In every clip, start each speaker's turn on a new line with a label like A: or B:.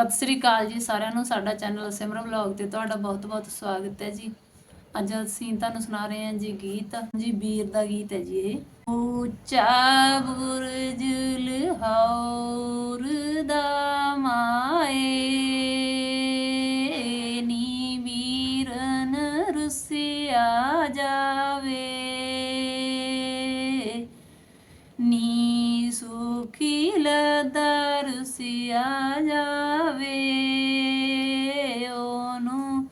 A: ਸਤਿ ਸ੍ਰੀ ਅਕਾਲ ਜੀ ਸਾਰਿਆਂ ਨੂੰ, ਸਾਡਾ ਚੈਨਲ ਸਿਮਰਨ ਵਲੌਗ ਤੇ ਤੁਹਾਡਾ ਬਹੁਤ-ਬਹੁਤ ਸਵਾਗਤ ਹੈ ਜੀ। ਅੱਜ ਅਸੀਂ ਤੁਹਾਨੂੰ ਸੁਣਾ ਰਹੇ ਹਾਂ ਜੀ ਗੀਤ, ਜੀ ਵੀਰ ਦਾ ਗੀਤ ਹੈ ਜੀ ਇਹ। ਉੱਚਾ ਬੁਰਜ ਲਹੌਰ ਦਾ ਮਾਏ। ਸੁਖੀ ਲਦਰਸਿਆ ਜਾਵੇ ਉਹਨੂੰ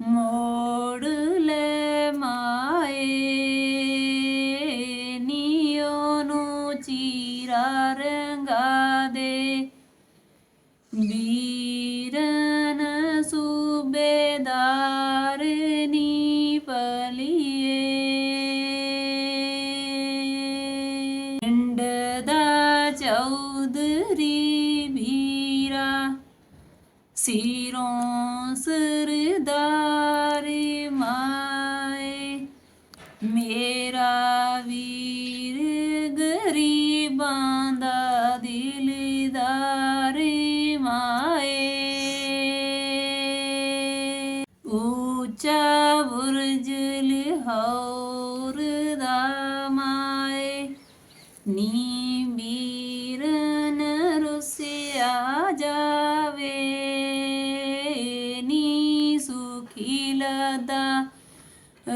A: ਮੋੜ ਲੈ ਮਾਏ। ਨੀ ਉਹਨੂੰ ਚੀਰਾ ਰੰਗਾ ਦੇ। ਵੀਰਨ ਸੂਬੇਦਾਰ ਸਿਰੋਂ ਸਰਦਾਰ ਮਾਏ ਮੇਰਾ ਵੀਰ ਗਰੀਬਾਂ ਦਾ ਦਿਲਦਾਰ ਮਾਏ। ਉੱਚਾ ਬੁਰਜ ਲਹੌਰ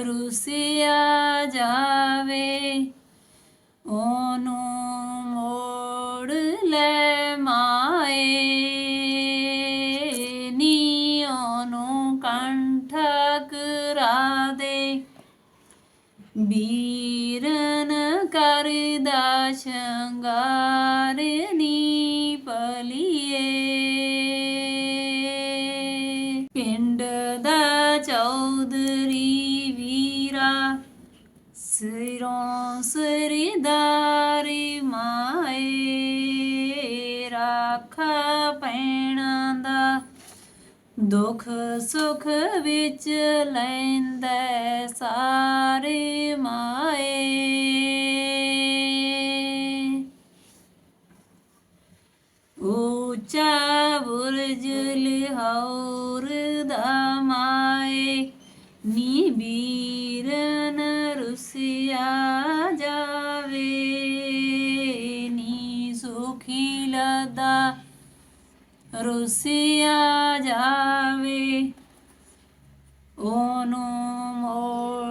A: ਰੁਸਿਆ ਜਾਵੇ, ਉਹਨੂੰ ਮੋੜ ਲੈ ਮਾਏ। ਨੀ ਉਹਨੂੰ ਕੰਠ ਰਾ ਦੇ। ਵੀਰਨ ਕਰਦਾ ਸ਼ੰਗਾਰ ਨੀ ਪਲੀਏ। ਪਿੰਡ ਦਾ ਚੌਧਰੀ ਸਿਰੋਂ ਸਰੀਦਾਰੀ ਮਾਏ ਰਾਖਾ ਪੈਣਾ ਦਾ ਦੁੱਖ ਸੁਖ ਵਿੱਚ ਲੈਂਦਾ ਸਾਰੇ ਮਾਏ। ਉੱਚਾ ਬੁਰਜ ਰੁਸਿਆ ਜਾਵੇ ਨੀ ਸੁਖੀ ਲਦਾ। ਰੁਸਿਆ ਜਾਵੇ ਉਹਨੂੰ ਮੋੜ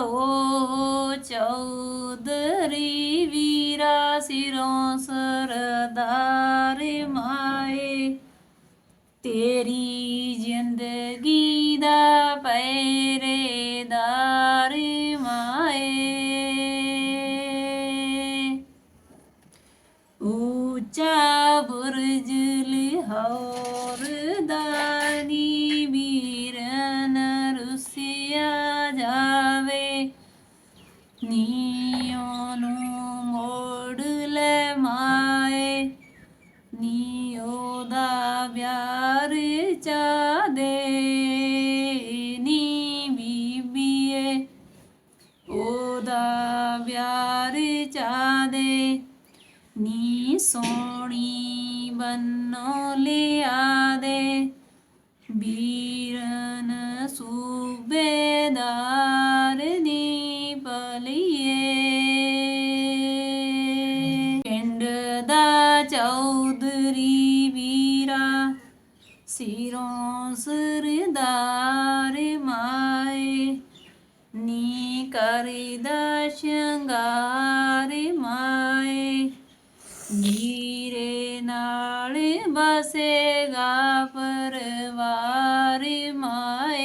A: ਓ ਉਹ ਚੌਧਰੀ ਵੀਰਾ ਸਿਰੋਂ ਸਰਦਾਰ ਮਾਏ। ਤੇਰੀ ਜ਼ਿੰਦਗੀ ਦਾ ਪਹਿਰੇਦਾਰ ਮਾਏ। ਉੱਚਾ ਬੁਰਜ ਲਹੌਰ ਉਹਦਾ ਵਿਆਰ ਚਾ ਦੇ ਨੀ ਬੀਬੀਏ। ਉਹਦਾ ਪਿਆਰ ਚਾ ਦੇ ਨੀ ਸੋਣੀ ਬੰਨੋ ਲਿਆ ਦੇ ਵੀਰਨ ਸੂਬੇਦਾਰ ਨੀ ਪਲੀਏ ਪਿੰਡ ਦਾ ਚੌ ਸਿਰੋਂ ਸਰਦਾਰ ਮਾਏ, ਨੀ ਕਰਦਾ ਸ਼ਿੰਗਾਰ ਮਾਏ। ਗੀਰੇ ਨਾਲ ਬਸੇਗਾ ਪਰਵਾਰ ਮਾਏ।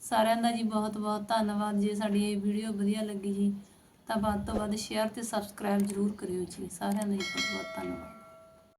A: ਸਾਰਿਆਂ ਦਾ ਜੀ ਬਹੁਤ ਬਹੁਤ ਧੰਨਵਾਦ ਜੇ ਸਾਡੀ ਇਹ ਵੀਡੀਓ ਵਧੀਆ ਲੱਗੀ ਜੀ, ਤਾਂ ਵੱਧ ਤੋਂ ਵੱਧ ਸ਼ੇਅਰ ਤੇ ਸਬਸਕ੍ਰਾਈਬ ਜ਼ਰੂਰ ਕਰਿਓ ਜੀ। ਸਾਰਿਆਂ ਦਾ ਜੀ ਬਹੁਤ ਬਹੁਤ ਧੰਨਵਾਦ।